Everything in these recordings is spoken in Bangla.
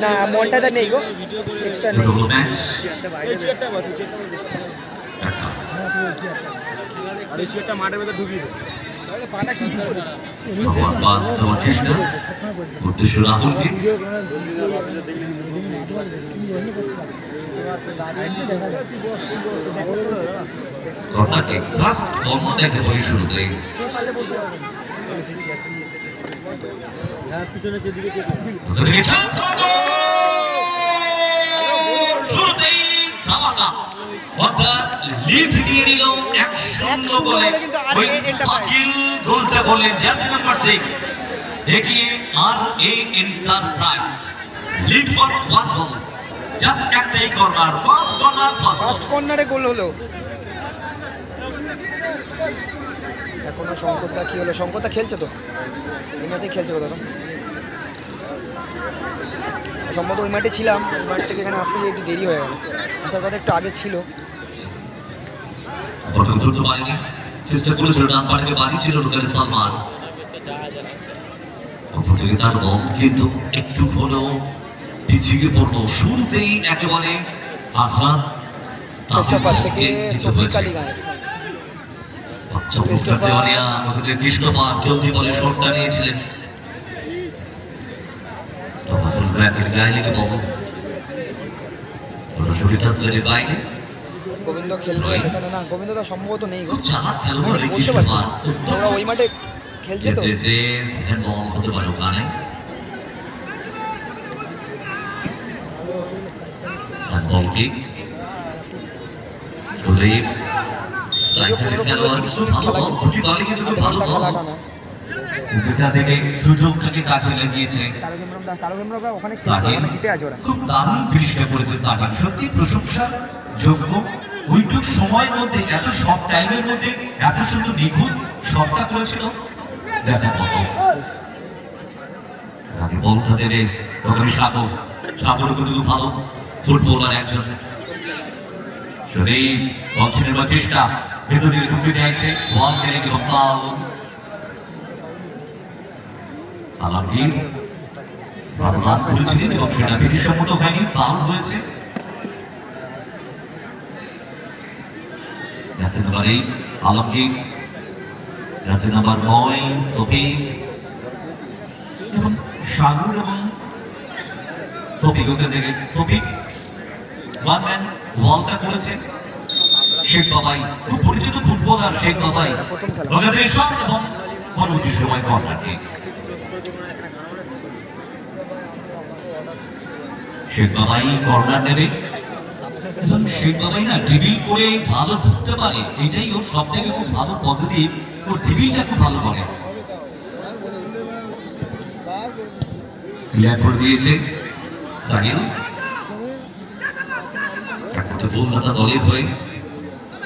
না মনটাটা নেই গো এক্সট্রা নেই। দুটো ম্যাচ আর এই চেয়ারটা মাঠের ভেতর ঢুকিয়ে দে ভগবান পাস দেওয়ার চেষ্টা উদ্দেশ্য রাহুলকে কর্নাকে ফার্স্ট কর্নার দেখতে পারি শুরুতে হ্যাঁ পিছনে যেদিকে ওদিকে chance! শুরুতেই এগিয়ে আর এ এন্টারপ্রাইজ লিড একটাই কর্নার ফার্স্ট কর্নারে গোল হলো। এখনও শঙ্করদা কি হলো? শঙ্করদা খেলছে তো? এই ম্যাচে খেলছে কোথাও সম্ভবত ওই মাঠে ছিলাম ওই মাঠ থেকে এখানে আসতে একটু দেরি হয়ে গেল। আসার কথা একটু আগে ছিল। বল ধরতে পারেনি চেষ্টা করেছিল ডান পাড়ে বাড়ি ছিল লোকালে সালমান। অপরদিকে বল কিন্তু একটু হলেও পিছিয়ে পড়ল। শুরুতেই একেবারে আঘাত। থেকে সফি কালী গায়ে ক্রিস্টোফার- ক্রিস্টোফার জলদি বলে শটটা নিয়েছিলেন। বল গোবিন্দ খেলবে এখানে না গোবিন্দ তো সম্ভবত নেই আমি খেলোয়াড় বলতে পারছি না। ওই মাঠে খেলছে তো? Yes, yes, yes. Handball হতে পারে ওখানে Handball kick. সুদীপ স্ট্রাইকারের খেলোয়াড় খুব ভালো। বল দুটি বলে কিন্তু আধ ঘণ্টা খেলাটা না। দুটা থেকে সুযোগটাকে কাজে লাগিয়েছে। তারক ইমরান দা তারক ইমরান দা ওখানে খেলছে ওখানে জিতে আছে ওরা। খুব দারুণ পরিষ্কার করেছে স্টার্টিং। সত্যি প্রশংসা যোগ্য। ওইটুক সময়ের মধ্যে এত শর্ট টাইমের মধ্যে এত সুন্দর নিখুঁত শটটা করেছিল। দেখা কত আগে বলটা দেবে তখন সাগর। সাগর কিন্তু ভালো। ফুটবলার একজন। যদি বলছে চেষ্টা ভেতর দিকে ঢুকতে চাইছে বল খেলে গেল পাল আলামগীর ভালো লাভ করেছিলেন এবং সেটা বিধিসম্মত হয়নি ফাউল হয়েছে। ম্যাচের নাম্বার এইট আলমগীর ম্যাচের নাম্বার নয়, সফিক। এবং সাগর এবং সফিক, ওকে দেখে সফিক। ওয়ান ম্যান, ওয়ালটা করেছে। শেখ বাবাই খুব পরিচিত ফুটবলার শেখ বাবাই খেলা। এবং পরবর্তী সময় কর্নার কিক শেখ বাবাই কর্নার নেবে। এবং শেখ বাবাই না ড্রিবিল করে ভালো ঢুকতে পারে, এটাই ওর সব থেকে খুব ভালো পজিটিভ ওর ড্রিবিলটা খুব ভালো করে। ক্লিয়ার করে দিয়েছে সাহিল একটা গোলদাতা দলের হয়ে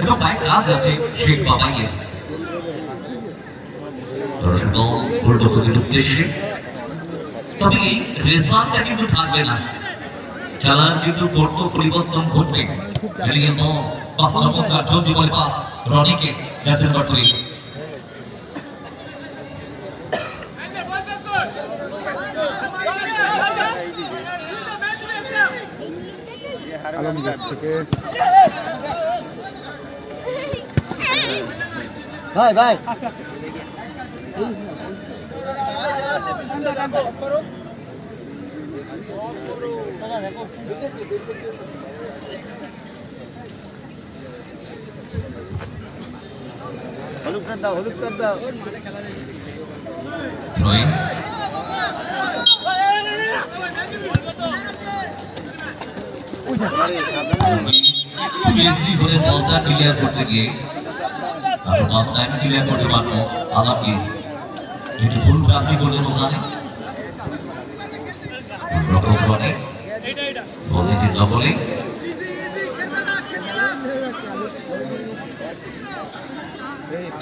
এবং গায়ে কাজ আছে শেখ বাবাইয়ের দর্শকদল গোলরক্ষকের উদ্দেশ্যে তবে রেজাল্টটা কিন্তু থাকবে না। খেলার কিন্তু বড় পরিবর্তন ঘটবে। এদিকে বল পাস চমৎকার জলদি বলে পাস রনিকে পর তুলে আলমগীর থেকে। ভাই ভাই। হলুদ দাও হলুদ দাও। ক্লিয়ার করতে গিয়ে আরও দশ টাইম ক্লিয়ার করতে পারতো আলাপকে যেটি ভুল প্রাপ্তি করলেন ওখানে। দখলে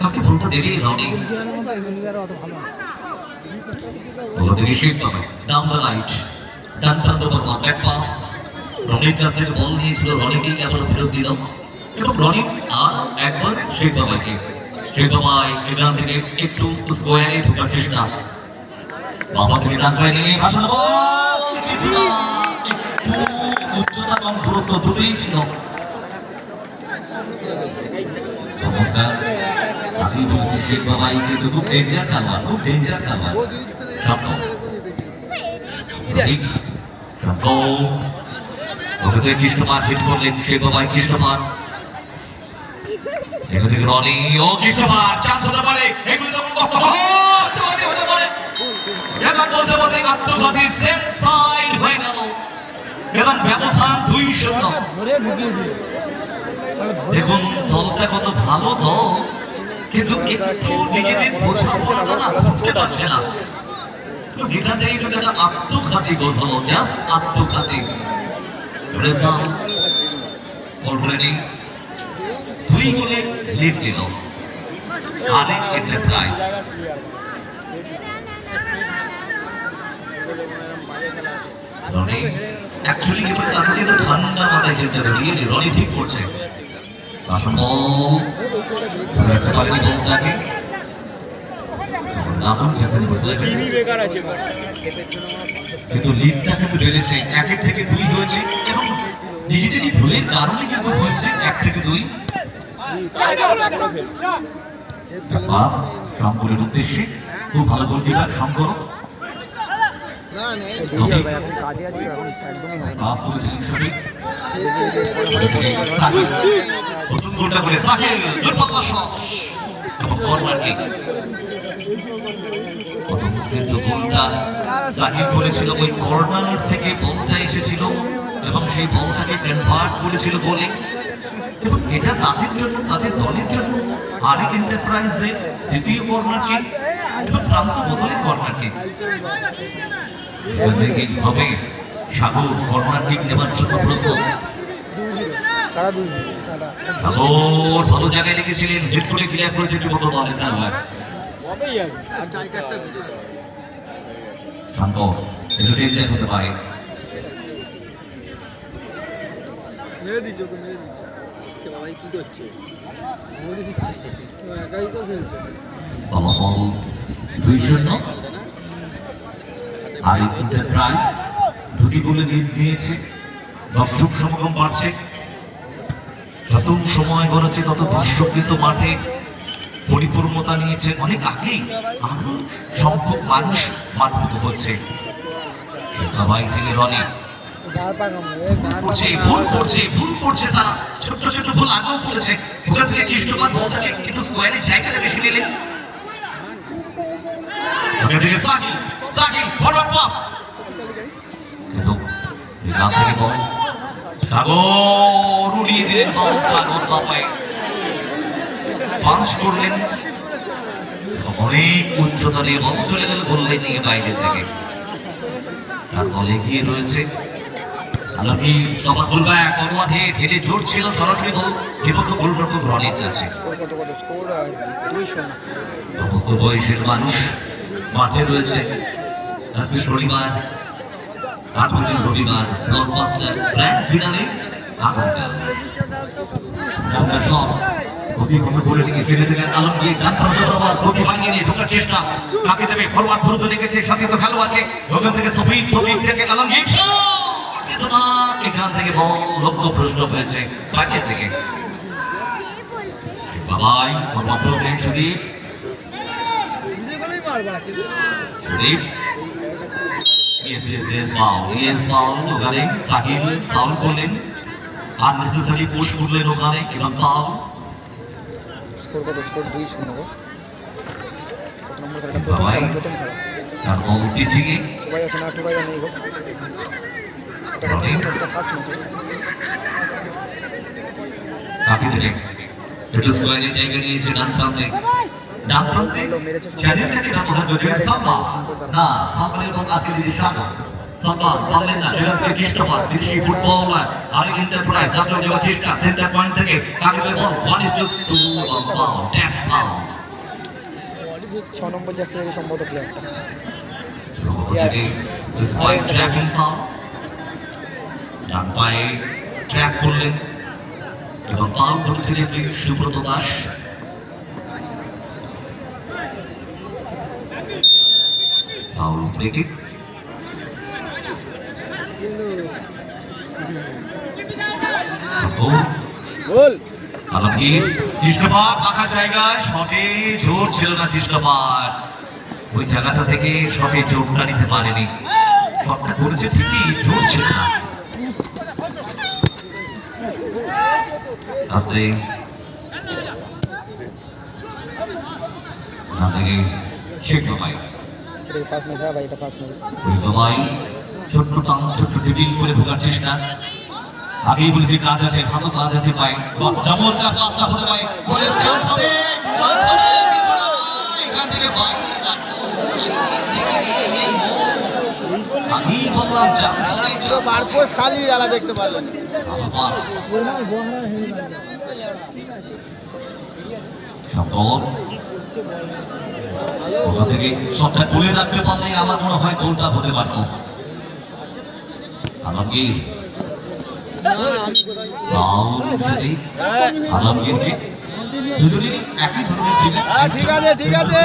কাকে দেরি রনি পাবে। ডাউন রাইট ডান প্রান্ত পাস রনির কাছ থেকে নিয়েছিল। রনিকেই আবার ফেরত দিল। এবং রনি আর একবার শেখ বাবাকে শেখ বাবাই এখান থেকে একটু স্কোয়ারে ঢোকার চেষ্টা। নিয়ে উচ্চতা দূরত্ব দুটোই ছিল। শেখ বাবাই ওকে হিট করলেন শেখ বাবাই কৃষ্ণপার এখান থেকে চান্স হতে পারে। এগুলো তো হতে হতে পারে। এবার বলতে বলতে আত্মঘাতী সেম সাইড হয়ে গেল। এবং ব্যবধান দুই শূন্য। দেখুন, দলটা কত ভালো দল। কিন্তু একটু নিজেদের বোঝাপড়া করতে পারছে না। এখান কিন্তু একটা আত্মঘাতী গোল হলো জাস্ট আত্মঘাতী। রেজাল অলরেডি দুই গোলে লিড দিল এন্টারপ্রাইজ রনি অ্যাকচুয়ালি এবারে ঠান্ডা মাথায় খেলতে হবে। রিয়েলি রনি ঠিক করছে। কিন্তু লিডটা কিন্তু বেড়েছে একের থেকে দুই হয়েছে। এবং ভুলের কারণে কিন্তু হয়েছে এক থেকে দুই। পাস শঙ্করের উদ্দেশ্যে খুব ভালো গোল দিবার শঙ্কর করে। এবং করেছিল ওই কর্নার থেকে বলটা এসেছিল এবং সেই বলটাকে করেছিল গোলে। এবং এটা তাদের জন্য, তাদের দলের জন্য আরেক এন্টারপ্রাইজের দ্বিতীয় কর্নার কিক এবং প্রান্ত বদলে কর্নার কিক হবে সাগর কর্নার কিক জন্য প্রস্তুত। সাগর ভালো জায়গায় করে ক্লিয়ার ডেঞ্জার হতে পারে। বাবাই কি করছে? মেরে দিচ্ছে। একাই তো খেলছে। ফলাফল দুই শূন্য আর এই এন্টারপ্রাইজ দুটি গোলে লিড দিয়েছে। দর্শক সমাগম বাড়ছে। যত সময় গড়াচ্ছে তত দর্শক কিন্তু মাঠে পরিপূর্ণতা নিয়েছে। অনেক আগেই আরও সংখ্যক মানুষ মাঠভূত হচ্ছে সবাই থেকে রনি। ভুল করছে, ভুল তারা। ছোট্ট ছোট্ট ভুল আগেও করেছে। ওখান থেকে কৃষ্ণকার বলটাকে একটু স্কোয়ারের জায়গাটা বেশি নিলেন করলেন। অনেক উচ্চতা নিয়ে বল চলে গেল গোল নিয়ে বাইরে থেকে। তার বল এগিয়ে রয়েছে আলমগীর সবার ফুলব্যাক ফরওয়ার্ড হেড হেডে জোর ছিল সরাসরি বল, বিপক্ষ গোলরক্ষক রনির কাছে। বয়সের মানুষ মাঠে রয়েছে। আজকে শনিবার আগামী রবিবার ব্লকবাস্টার গ্র্যান্ড ফিনালে আগামীকাল। আমরা সব ফিরে থেকে আলমগীর ডান প্রান্ত বরাবর গতি বানিয়ে নিয়ে ঢোকার চেষ্টা তো খেলোয়াড়কে। থেকে সফিক সফিক থেকে আলমগীর। এখান থেকে বল লক্ষ্য ভ্রষ্ট হয়েছে foul. ওখানে সাহিল ফাউল করলেন। আননেসেসারি পুশ করলেন ওখানে এবং ফাউল আছে না টুবাই নেই গো স্কোয়ারের জায়গা নিয়েছে ডান প্রান্তে ডান প্রান্তে চ্যানেলটাকে ব্যবহার করে সাম্বা না সাম্বারের বল আটকে দিয়েছে সাগর পারলেন না। সেখান থেকে বিদেশি ফুটবলার আর এন্টারপ্রাইজ আপনার দেওয়া চেষ্টা সেন্টার পয়েন্ট থেকে কাকে বল ওয়ান ইস টু টু পাও ট্যাপ পাও ছ নম্বর জার্সি সম্ভবত প্লেয়ারটা স্পাইক পাও ডান পায়ে ট্র্যাক করলেন এবং পাল ধরেছিলেন তিনি সুব্রত দাস। ফাউল থেকে গোল ফাঁকা শটে জোর ছিল না ওই জায়গাটা থেকে শটে জোরটা নিতে পারেনি। শটটা করেছে ঠিকই জোর ছিল না। না থেকে শেখ ভাই বাবাই ছোট্ট টান ছোট্ট ডিটিং করে ঢোকার চেষ্টা আগেই বলেছি কাজ আছে ভালো কাজ আছে পাই চমৎকার কাজটা হতে পারে গোলের তেল ছড়ে, এখান থেকে বাইরে আগেই বললাম। পারপোস খালি জ্বালা দেখতে পারলেন ওখান থেকে শটটা তুলে রাখতে পারলে আমার মনে হয় গোলটা হতে পারত ঠিক আছে ঠিক আছে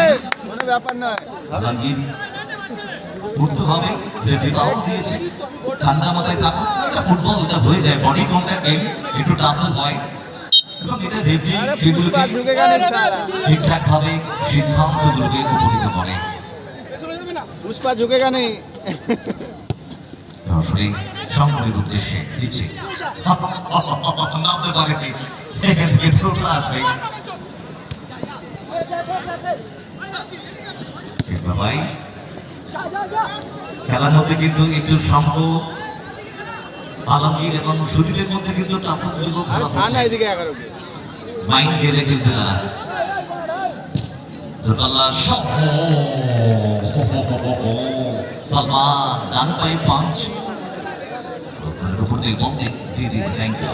ব্যাপার নয় আলমগীর উঠতে হবে রেফাউল দিয়েছে। ঠান্ডা মাথায় থাকুন এটা ফুটবল এটা হয়ে যায়। বডি কন্ট্যাক্ট গেম একটু টাফল হয়। এবং এটা রেফারি সেগুলোকে পুষ্পা ঢুকে গেলে সালা। ঠিকঠাক ভাবে সিদ্ধান্তগুলোকে উপনীত করে। পুষ্পা ঝুঁকে গেলে সরাসরি সংগ্রহের উদ্দেশ্যে নিচে নামতে পারেনি। এখান থেকে দ্রুত আসবে ভাই খেলার মধ্যে কিন্তু একটু সঙ্গ আলমগীর এবং সুদীপের মধ্যে কিন্তু। এদিকে মাইন্ড গেলে খেলতে তারা দোতলা শট সালমান ডান পায়ে পাঁচ। ওসমানের উপর থেকে বল দিয়ে দিয়ে দিয়ে থ্যাংক ইউ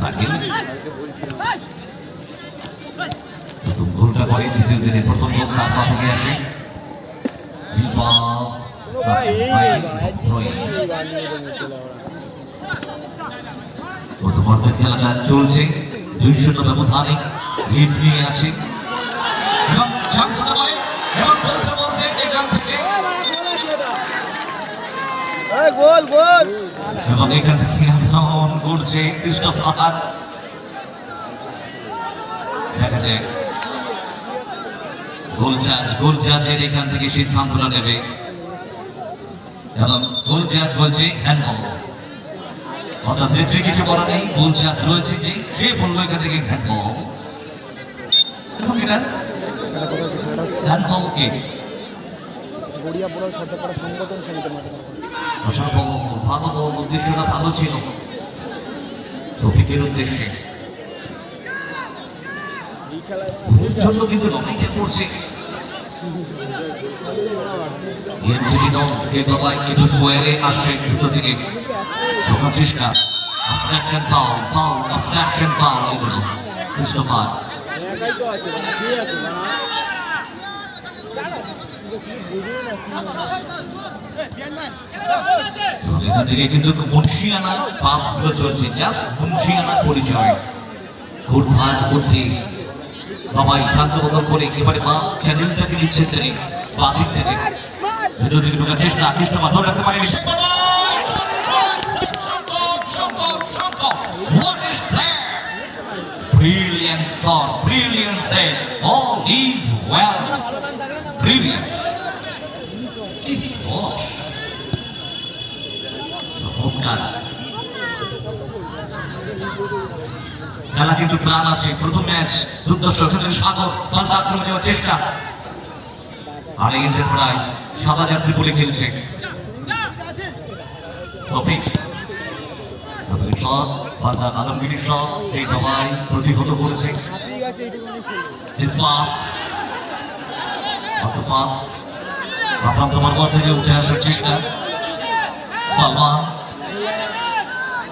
সাকিব। প্রথম করে দ্বিতীয় দিনে প্রথম গোল তার পা থেকে আসে। বিপাস প্রথমার্ধের খেলাটা চলছে দুই শূন্য ব্যবধানে লিড নিয়ে আছে। এবং বলতে বলতে এখান থেকে। এই গোল গোল। এবং এখান থেকে আক্রমণ করছে কৃষ্ণপাত দেখা যায় চার্জের এখান থেকে সিদ্ধান্তটা নেবে। এবং চার্জ বলছে হ্যান্ডবল অর্থাৎ নেত্রী কিছু বলা নেই চার্জ রয়েছে যে সে বলল এখান থেকে হ্যান্ডবল এবং এটা এটা কথা হচ্ছে খেলাটা হ্যান্ডবল কে? গড়িয়া বোলার সর্দারপাড়া সংগঠন সমিতির মাঠে খেলা করে। অসম্ভব ভালো উদ্দেশ্যটা ভালো ছিল। সফিকের উদ্দেশ্যে। জন্য কিন্তু লড়াইটা আসছে দুটো থেকে চেষ্টা অবস্ট্রাকশন পাও এগুলো কৃষ্ণপাত এখান থেকে কিন্তু মুন্সিয়ানা পাসগুলো চলছে জাস্ট মুন্সিয়ানা পরিচয় ঘুরভাত বুদ্ধি সবাই শান্ত বদল করে একেবারে মা চ্যানেলটাকে নিচ্ছেন তিনি বাতিল থেকে ভেতর থেকে ঢোকার চেষ্টা কৃষ্ণপাত ধরে রাখতে পারেনি? Brilliant shot, brilliant save. All is well. Brilliant. কি boss. চমৎকার খেলা কিন্তু প্রাণ আছে। প্রথম ম্যাচ দুর্দশ এখানে সাগর পাল্টা আক্রমণ নেওয়ার চেষ্টা। আর এই এন্টারপ্রাইজ সাদা যাত্রী বলে খেলছে। থেকে উঠে আসার চেষ্টা।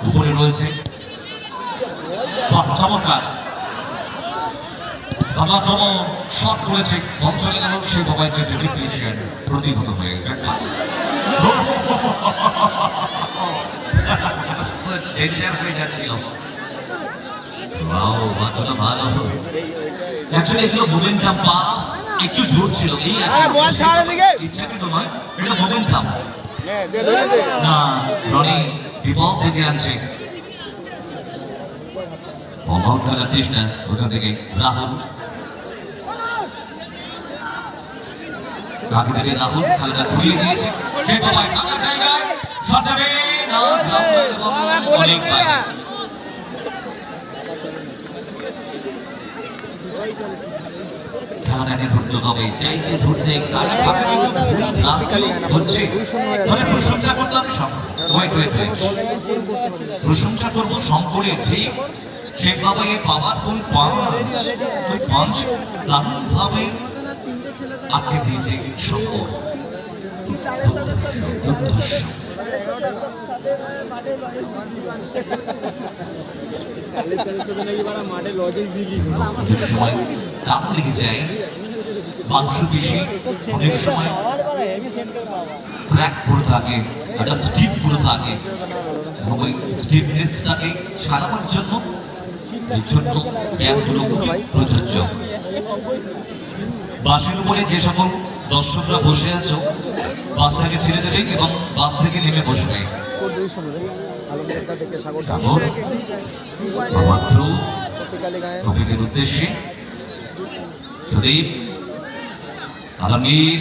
উপরে রয়েছে। চমৎকার। গণাক্রম শট করেছে বল চলে গেল সেই মোবাইল পেয়েছে ডিপ্রিশিয়েট প্রতিহত হয়ে গেল। ডেঞ্জার হয়ে যাচ্ছিল। ওয়াও বাচ্চাটা ভালো অ্যাকচুয়ালি এগুলো মোমেন্টাম পাস একটু জোর ছিল এই ইচ্ছাকৃত নয় এটা মোমেন্টাম না রনি বিপদ থেকে আছে অভাব খেলাচ্ছিস না? ওখান থেকে রাহুল। কাকি থেকে রাহুল খেলাটা ঘুরিয়ে দিয়েছে। সে সময় জায়গায় অনেক খেলাটাকে ধরতে হবে। চাইছে ধরতে ভুল না হচ্ছে তবে প্রশংসা প্রশংসা করব শঙ্করের যে সে বাবাই পাওয়ারফুল পাঁচ ওই পাঁচ দারুণ ভাবে আটকে দিয়েছে যায় মাংস অনেক সময় ক্র্যাক করে থাকে একটা স্টিপ করে থাকে এবং ওই স্টিফনেসটাকে জন্য এই ছোট্ট প্রযোজ্য। বাসের উপরে যে সকল দর্শকরা বসে আছো বাসটাকে ছেড়ে দেবে এবং বাস থেকে নেমে থেকে মাত্র সত্যিকালে উদ্দেশ্যে, সুদীপ, আলমগীর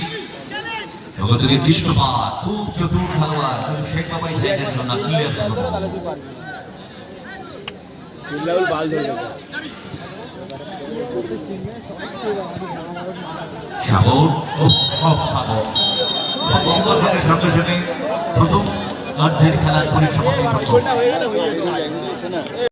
খুব চতুর খেলোয়াড় শেখ বাবাই জন্য সাগর ও সব সাগর। প্রথম অর্ধের খেলার পরিসমাপ্তি